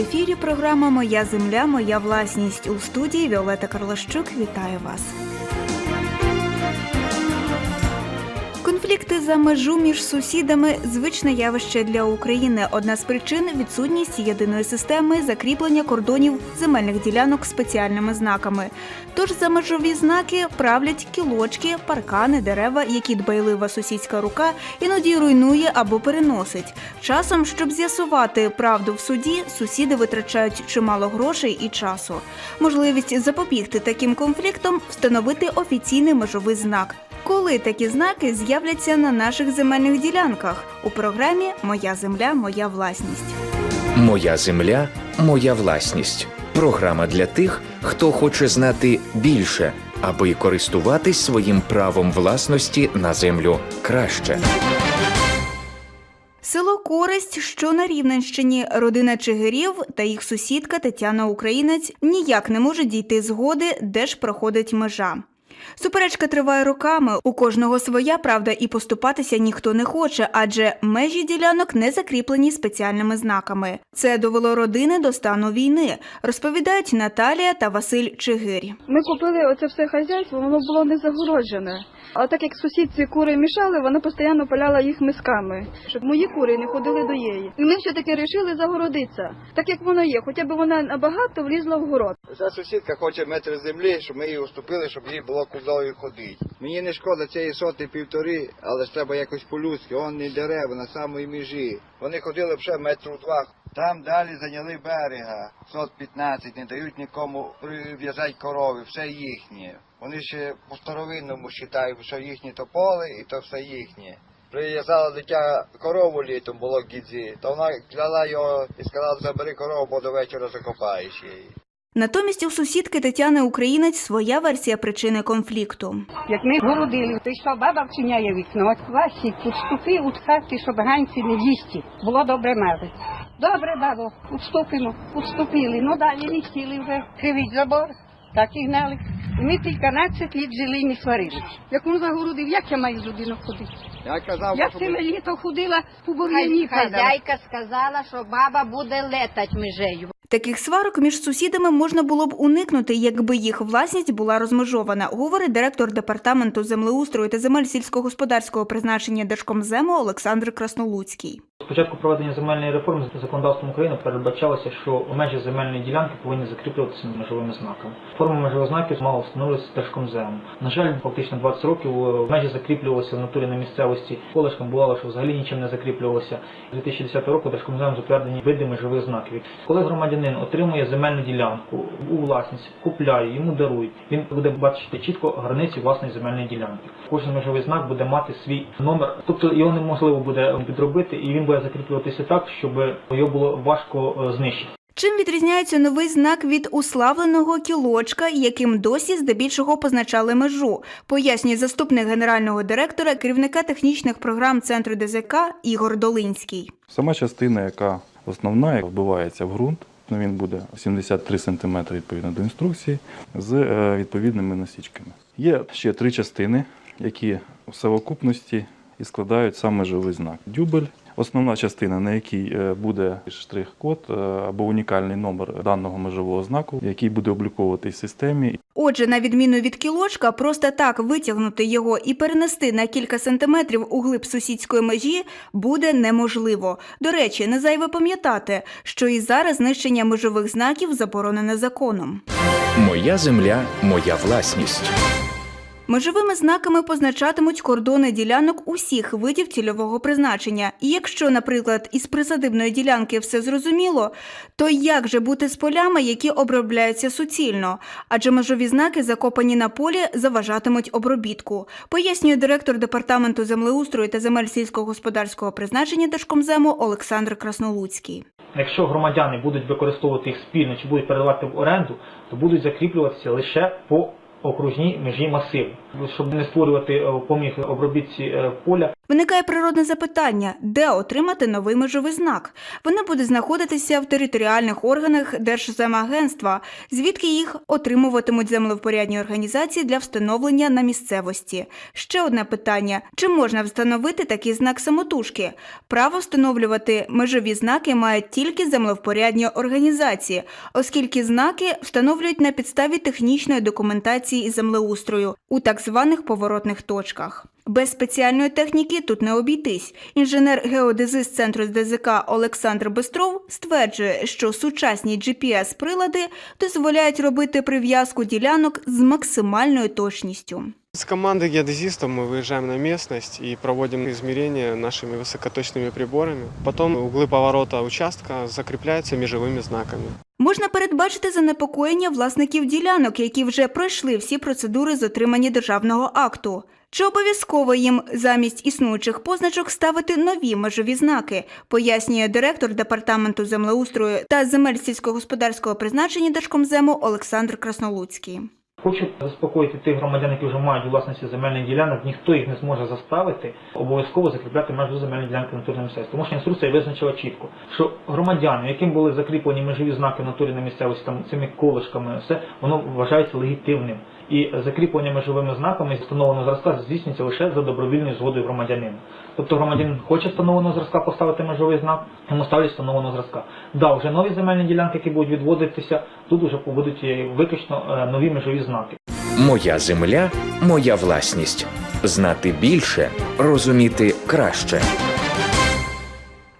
ефірі програма Моя земля, моя власність у студії Віолета Карлащук. Вітаю вас. Конфлікти за межу між сусідами звичне явище для України. Одна з причин відсутність єдиної системи закріплення кордонів земельних ділянок спеціальними знаками. Тож за межові знаки правлять кілочки, паркани, дерева, які дбайлива сусідська рука іноді руйнує або переносить. Часом, щоб з'ясувати правду в суді, сусіди витрачають чимало грошей і часу. Можливість запобігти таким конфліктам встановити офіційний межовий знак. Коли такі знаки з'являться на наших земельних ділянках у програмі Моя земля, моя власність. Моя земля, моя власність. Програма для тих, хто хоче знати більше, аби користуватись своїм правом власності на землю краще. Село Користь, що на Рівненщині, родина Чигирів та їх сусідка Тетяна Українець ніяк не можуть дійти згоди, де ж проходить межа. Суперечка триває роками. У кожного своя правда, і поступатися ніхто не хоче, адже межі ділянок не закріплені спеціальними знаками. Це довело родини до стану війни, розповідають Наталія та Василь Чигирь. Ми купили оце все хазяйство, воно було не загороджене. А так як сусідці кури мішали, вона постійно паляла їх мисками, щоб мої кури не ходили до її. І ми все-таки вирішили загородитися, так як воно є, хоча б вона набагато влізла в город. Ця сусідка хоче метр землі, щоб ми її уступили, щоб їй було куди ходити. Мені не шкода цієї соти півтори, але ж треба якось по-людськи. Он не дерева на самої межі. Вони ходили б ще метру два. Там далі зайняли берега. Сот 15, не дають нікому прив'язати корови, все їхнє. Вони ще по старовинному вважають, що їхні то поле і то все їхнє. Прив'язала дитя корову літом було гідзі, то вона кляла його і сказала, забери корову, бо до вечора закопаєш її. Натомість у сусідки Тетяни Українець своя версія причини конфлікту. Як ми городили, то йшла баба вчиняє вікно. От Васік відступи від хати, щоб ганці не їсти. Було добре мати. Добре, бабо, відступимо, відступили. Ну далі не хотіли вже кривить забор, так і гнали. І ми 12 літ жили і не сварились. Як він загородив, як я маю з людину ходити? Я казав, Я що ціле літо ходила по бур'яні падала. Хазяйка сказала, що баба буде летать межею. Таких сварок між сусідами можна було б уникнути, якби їх власність була розмежована, говорить директор департаменту землеустрою та земель сільськогосподарського призначення Держкомзему Олександр Краснолуцький. Спочатку проведення земельної реформи законодавством України передбачалося, що межі земельної ділянки повинні закріплюватися межовими знаками. Форма межових знаків мала встановлюватися Держкомземом. На жаль, фактично 20 років е, межі закріплювалися в натурі на місцевості. Колишком бувало, що взагалі нічим не закріплювалося. З 2010 року Держкомземом затверджені види межових знаків. Коли громадянин отримує земельну ділянку у власність, купляє, йому дарують, він буде бачити чітко границі власної земельної ділянки. Кожен межовий знак буде мати свій номер, тобто його неможливо буде підробити, і він буде закріплюватися так, щоб його було важко е, знищити. Чим відрізняється новий знак від уславленого кілочка, яким досі здебільшого позначали межу, пояснює заступник генерального директора, керівника технічних програм центру ДЗК Ігор Долинський. Сама частина, яка основна, вбивається в ґрунт, ну, він буде 73 см відповідно до інструкції з е, відповідними насічками. Є ще три частини, які в совокупності і складають сам межовий знак. Дюбель. Основна частина, на якій е, буде штрих-код е, або унікальний номер даного межового знаку, який буде обліковуватись в системі Отже, на відміну від кілочка, просто так витягнути його і перенести на кілька сантиметрів у глиб сусідської межі буде неможливо. До речі, не зайве пам'ятати, що і зараз знищення межових знаків заборонене законом. Моя земля, моя власність. Межовими знаками позначатимуть кордони ділянок усіх видів цільового призначення. І якщо, наприклад, із присадибної ділянки все зрозуміло, то як же бути з полями, які обробляються суцільно? Адже межові знаки, закопані на полі, заважатимуть обробітку, пояснює директор департаменту землеустрою та земель сільськогосподарського призначення Держкомзему Олександр Краснолуцький. Якщо громадяни будуть використовувати їх спільно чи будуть передавати в оренду, то будуть закріплюватися лише по окружній межі масиву. щоб не створювати е, поміг обробітці е, поля. Виникає природне запитання, де отримати новий межовий знак. Вони будуть знаходитися в територіальних органах Держземагентства, звідки їх отримуватимуть землевпорядні організації для встановлення на місцевості. Ще одне питання: чи можна встановити такий знак самотужки? Право встановлювати межові знаки мають тільки землевпорядні організації, оскільки знаки встановлюють на підставі технічної документації і землеустрою у так званих поворотних точках. Без спеціальної техніки тут не обійтись. Інженер-геодезист центру ДЗК Олександр Бестров стверджує, що сучасні GPS-прилади дозволяють робити прив'язку ділянок з максимальною точністю. С командой геодезистов мы выезжаем на местность и проводим измерения нашими высокоточными приборами. Потом углы поворота участка закрепляются межевыми знаками. Можна передбачити занепокоєння власників ділянок, які вже пройшли всі процедури з отримання державного акту. Чи обов'язково їм замість існуючих позначок ставити нові межові знаки, пояснює директор департаменту землеустрою та земель сільськогосподарського призначення Держкомзему Олександр Краснолуцький. Хочу заспокоїти тих громадян, які вже мають у власності земельних ділянок, ніхто їх не зможе заставити обов'язково закріпляти межу земельної ділянки натурним місцевості. Тому що інструкція визначила чітко, що громадяни, яким були закріплені межові знаки натурної місцевості там цими колишками, все воно вважається легітимним. І закріплення межовими знаками встановленого зразка здійснюється лише за добровільною згодою громадянина. Тобто громадянин хоче встановленого зразка поставити межовий знак, йому ставлять встановленого зразка. Да, вже нові земельні ділянки, які будуть відводитися, тут вже будуть е, виключно е, нові межові знаки. Моя земля, моя власність. Знати більше, розуміти краще.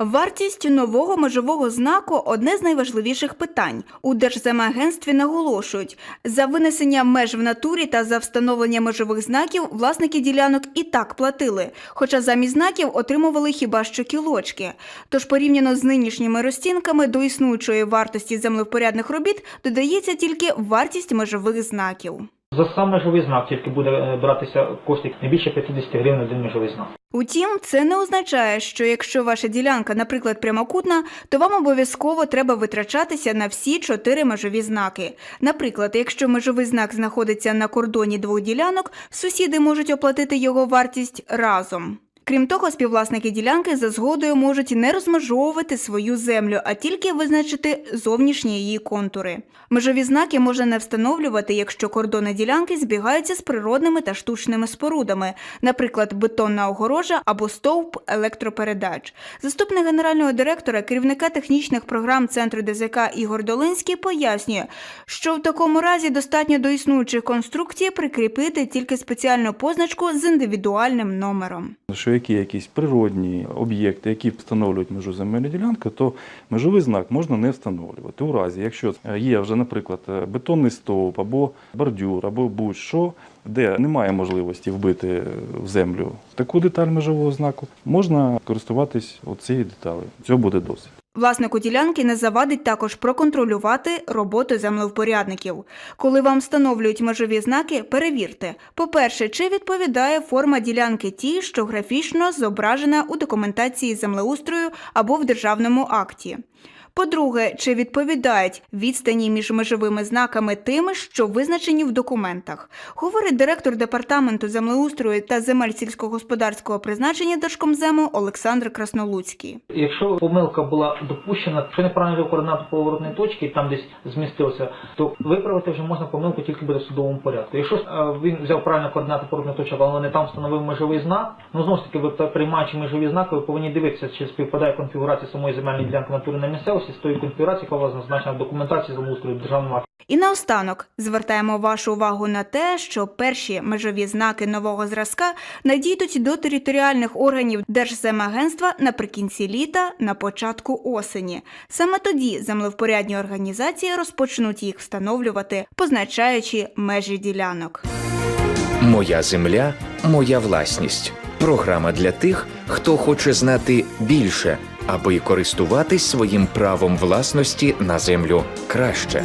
Вартість нового межового знаку одне з найважливіших питань. У Держземагентстві наголошують, за винесення меж в натурі та за встановлення межових знаків власники ділянок і так платили, хоча замість знаків отримували хіба що кілочки. Тож порівняно з нинішніми розцінками до існуючої вартості землевпорядних робіт додається тільки вартість межових знаків. За сам межовий знак тільки буде е, братися кошти не більше 50 гривень один межовий знак. Утім, це не означає, що якщо ваша ділянка, наприклад, прямокутна, то вам обов'язково треба витрачатися на всі чотири межові знаки. Наприклад, якщо межовий знак знаходиться на кордоні двох ділянок, сусіди можуть оплатити його вартість разом. Крім того, співвласники ділянки за згодою можуть не розмежовувати свою землю, а тільки визначити зовнішні її контури. Межові знаки можна не встановлювати, якщо кордони ділянки збігаються з природними та штучними спорудами, наприклад, бетонна огорожа або стовп електропередач. Заступник генерального директора, керівника технічних програм центру ДЗК Ігор Долинський пояснює, що в такому разі достатньо до існуючих конструкцій прикріпити тільки спеціальну позначку з індивідуальним номером. Які якісь природні об'єкти, які встановлюють межу земельної ділянки, то межовий знак можна не встановлювати. У разі, якщо є вже, наприклад, бетонний стовп або бордюр, або будь-що, де немає можливості вбити в землю таку деталь межового знаку, можна користуватись цією деталею. Цього буде досить. Власнику ділянки не завадить також проконтролювати роботу землевпорядників. Коли вам встановлюють межові знаки, перевірте. По-перше, чи відповідає форма ділянки тій, що графічно зображена у документації землеустрою або в державному акті. По-друге, чи відповідають відстані між межовими знаками тими, що визначені в документах, говорить директор департаменту землеустрою та земель сільськогосподарського призначення Держкомзему Олександр Краснолуцький. Якщо помилка була допущена, що неправильно координату поворотної точки, там десь змістився, то виправити вже можна помилку тільки буде в судовому порядку. Якщо е, він взяв правильно координати поворотної точки, але не там встановив межовий знак, ну знову ж таки, ви приймаючи межові знаки, ви повинні дивитися, чи співпадає конфігурація самої земельної ділянки натурної місцевості з тої конфігурації, яка у вас зазначена в документації землеустрою в державному. І наостанок звертаємо вашу увагу на те, що перші межові знаки нового зразка надійдуть до територіальних органів Держземагентства наприкінці літа, на початку осені. Саме тоді землевпорядні організації розпочнуть їх встановлювати, позначаючи межі ділянок. Моя земля, моя власність. Програма для тих, хто хоче знати більше, аби користуватись своїм правом власності на землю краще.